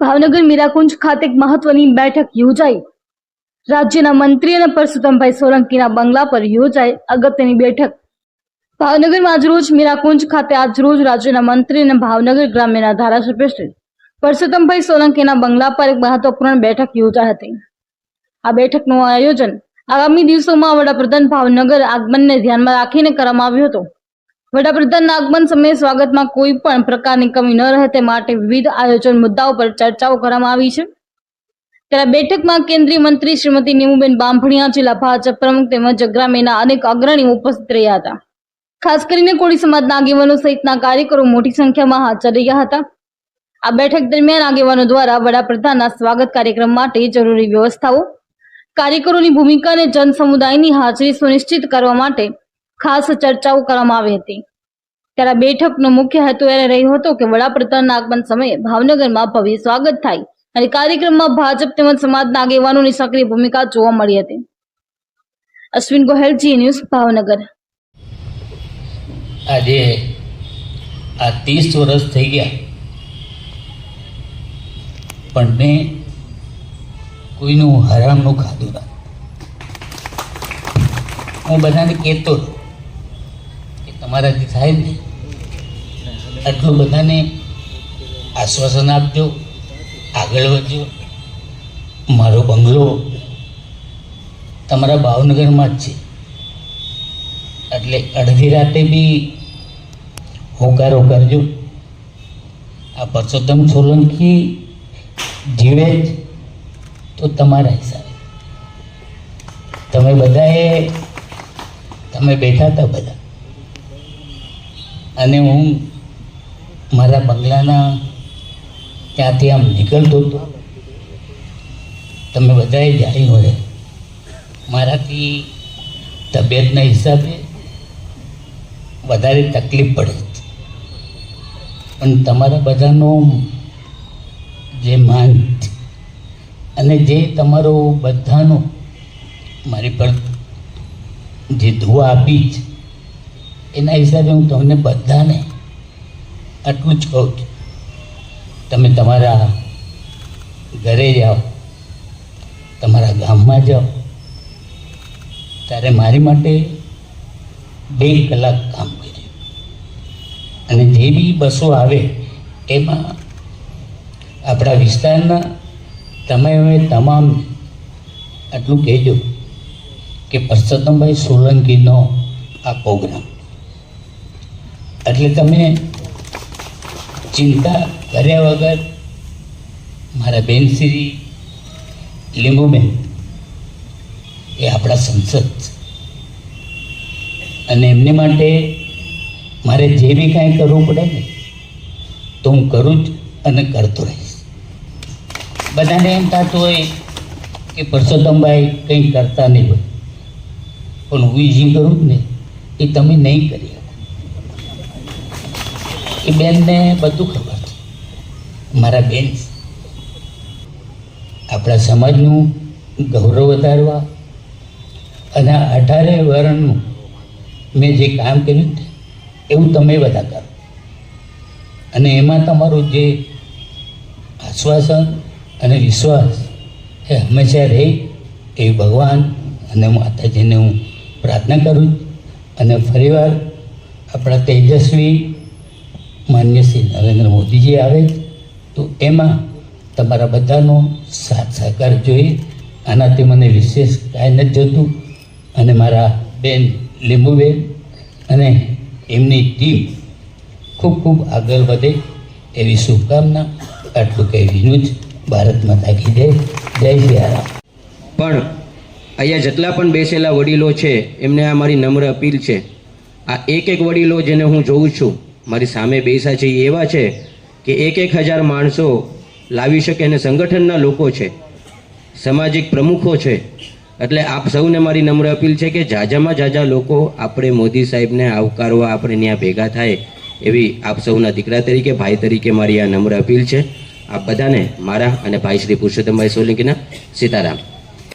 ભાવનગર મીરાકુંજ ખાતે એક મહત્વની બેઠક યોજાઈ. રાજ્યના મંત્રી અને પરસોત્તમભાઈ સોલંકીના બંગલા પર યોજાઈ અગત્યની બેઠક. ભાવનગરમાં આજરોજ મીરાકુંજ ખાતે આજરોજ રાજ્યના મંત્રી અને ભાવનગર ગ્રામ્યના ધારાસભ્ય શ્રી પરસોત્તમભાઈ સોલંકીના બંગલા પર એક મહત્વપૂર્ણ બેઠક યોજાઈ હતી. આ બેઠકનું આયોજન આગામી દિવસોમાં વડાપ્રધાન ભાવનગર આગમનને ધ્યાનમાં રાખીને કરવામાં આવ્યું હતું. વડાપ્રધાનના આગમન સમયે સ્વાગતમાં કોઈ પણ પ્રકારની કમી ન રહે તે માટે વિવિધ આયોજન મુદ્દાઓ પર ચર્ચાઓ કરવામાં આવી છે. ત્યારે બેઠકમાં કેન્દ્રીય મંત્રી શ્રીમતી નીમુબેન બાંભણિયા જિલ્લા ભાજપ પ્રમુખ તેમજ ગ્રામ્યના અનેક અગ્રણીઓ ઉપસ્થિત રહ્યા હતા. ખાસ કરીને કોળી સમાજના આગેવાનો સહિતના કાર્યકરો મોટી સંખ્યામાં હાજર રહ્યા હતા. આ બેઠક દરમિયાન આગેવાનો દ્વારા વડાપ્રધાનના સ્વાગત કાર્યક્રમ માટે જરૂરી વ્યવસ્થાઓ, કાર્યકરોની ભૂમિકા અને જન સમુદાયની હાજરી સુનિશ્ચિત કરવા માટે ખાસ ચર્ચાઓ કરવામાં આવી હતી. ત્યારે બેઠકનો મુખ્ય હેતુ એને રહ્યો હતો કે વડાપ્રધાનના આગમન સમયે ભાવનગરમાં ભવ્ય સ્વાગત થાય અને કાર્યક્રમમાં ભાજપ તેમજ સમાજના આગેવાનોની સક્રિય ભૂમિકા જોવા મળી હતી. Ashwin Gohel, Zee News, Bhavnagar. આજે આ ત્રીસ વર્ષ થઈ ગયા. પણ મેં કોઈનું હરામનું ખાધું ના હું બધાને કહેતો હતો તમારાથી થાય ને, આટલું બધાને આશ્વાસન આપજો, આગળ વધજો. મારો બંગલો તમારા ભાવનગરમાં જ છે. એટલે અડધી રાતે બી હોકારો કરજો આ પરસોત્તમ સોલંકી જીવે જ, તો તમારા હિસાબે. તમે બધાએ, તમે બેઠા હતા બધા. અને હું મારા બંગલાના ત્યાંથી આમ નીકળતો હતો. તમે બધાએ જાણી હોય. મારાથી તબિયતના હિસાબે વધારે તકલીફ પડે પણ તમારા બધાનો જે માન અને જે તમારો બધાનો મારી પર જે ધુઆ આપી છે એના હિસાબે હું તમને બધાને આટલું જ કહું છું. તમે તમારા ઘરે જાઓ, તમારા ગામમાં જાઓ, ત્યારે મારી માટે બે કલાક કામ કર્યું અને જે બી બસો આવે, એમાં આપણા વિસ્તારના તમે હવે તમામ આટલું કહેજો કે પરસોત્તમભાઈ સોલંકીનો આ પ્રોગ્રામ. એટલે તમે ચિંતા કર્યા વગર મારા બેન શ્રી લીંબુબેન, એ આપણા સંસદ અને એમને માટે મારે જે બી કાંઈ કરવું પડે ને, તો હું કરું જ અને કરતો રહીશ. બધાને એમ થતું હોય કે પરસોત્તમભાઈ કંઈ કરતા નહીં હોય. પણ હું જે કરું જ ને, એ તમે નહીં કરી એ બેનને બધું ખબર છે મારા બેન આપણા સમાજનું ગૌરવ વધારવા અને અઢારે વર્ણનું મેં જે કામ કર્યું એવું તમે બધા કરો અને એમાં તમારું જે આશ્વાસન અને વિશ્વાસ એ હંમેશા રહે એ ભગવાન અને માતાજીને હું પ્રાર્થના કરું. અને ફરીવાર આપણા તેજસ્વી માન્ય શ્રી નરેન્દ્ર મોદીજી આવે, તો એમાં તમારા બધાનો સાથ સહકાર જોઈએ. આનાથી મને વિશેષ કાંઈ નથી જોતું. અને મારા બેન લીંબુબેન અને એમની ટીમ ખૂબ ખૂબ આગળ વધે એવી શુભકામના આટલું કહેવીનું જ ભારતમાં થાકી દે. જય જય સિયારામ પણ અહીંયા જેટલા પણ બેસેલા વડીલો છે, એમને આ મારી નમ્ર અપીલ છે. આ એક એક વડીલો જેને હું જોઉં છું મારી સામે બેસા છે એવા છે કે એક એક હજાર માણસો લાવી શકે અને સંગઠનના લોકો છે. સામાજિક પ્રમુખો છે. એટલે આપ સૌને મારી નમ્ર અપીલ છે કે ઝાઝામાં ઝાઝા લોકો આપણે મોદી સાહેબને આવકારવા આપણે ત્યાં ભેગા થાય એવી આપ સૌના દીકરા તરીકે, ભાઈ તરીકે મારી આ નમ્ર અપીલ છે. આપ બધાને મારા અને ભાઈ શ્રી પુરુષોત્તમભાઈ સોલંકીના સીતારામ.